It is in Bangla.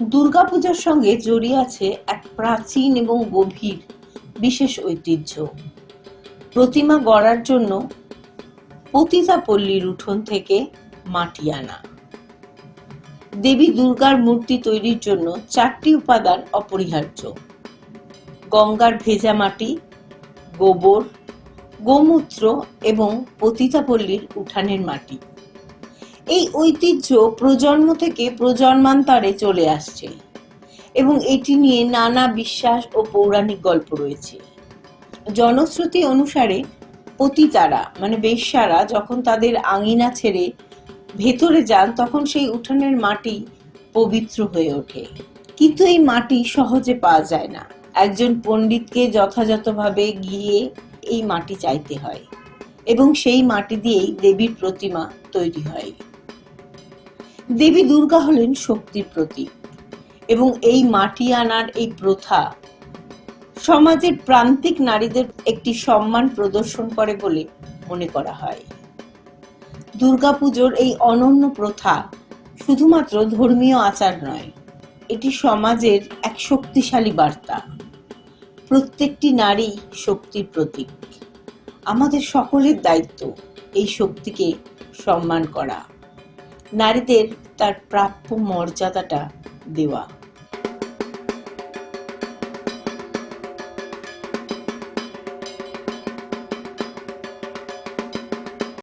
দুর্গাপূজার সঙ্গে জড়িয়ে আছে এক প্রাচীন এবং গভীর, বিশেষ ঐতিহ্য। প্রতিমা গড়ার জন্য পতিতাপল্লীর উঠোন থেকে মাটি আনা। দেবী দুর্গার মূর্তি তৈরির জন্য চারটি উপাদান অপরিহার্য। গঙ্গার ভেজা মাটি, গোবর, গোমূত্র এবং পতিতাপল্লীর উঠানের মাটি। এই ঐতিহ্য প্রজন্ম থেকে প্রজন্মান্তরে চলে আসছে। এবং এটি নিয়ে নানা বিশ্বাস ও পৌরাণিক গল্প রয়েছে। জনশ্রুতি অনুসারে পতিতারা মানে বেশ্যারা, যখন তাদের আঙিনা ছেড়ে ভেতরে যান, তখন সেই উঠানের মাটি পবিত্র হয়ে ওঠে। কিন্তু এই মাটি সহজে পাওয়া যায় না। একজন পণ্ডিতকে যথাযথভাবে গিয়ে এই মাটি চাইতে হয় এবং সেই মাটি দিয়েই দেবীর প্রতিমা তৈরি হয়। দেবী দুর্গা হলেন শক্তির প্রতীক। এবং এই মাটি আনার এই প্রথা সমাজের প্রান্তিক নারীদের একটি সম্মান প্রদর্শন করে বলে মনে করা হয়। দুর্গাপুজোর এই অনন্য প্রথা শুধুমাত্র ধর্মীয় আচার নয়, এটি সমাজের এক শক্তিশালী বার্তা। প্রত্যেকটি নারী শক্তির প্রতীক। আমাদের সকলের দায়িত্ব এই শক্তিকে সম্মান করা। নারীদের তার প্রাপ্য মর্যাদাটা দেওয়া।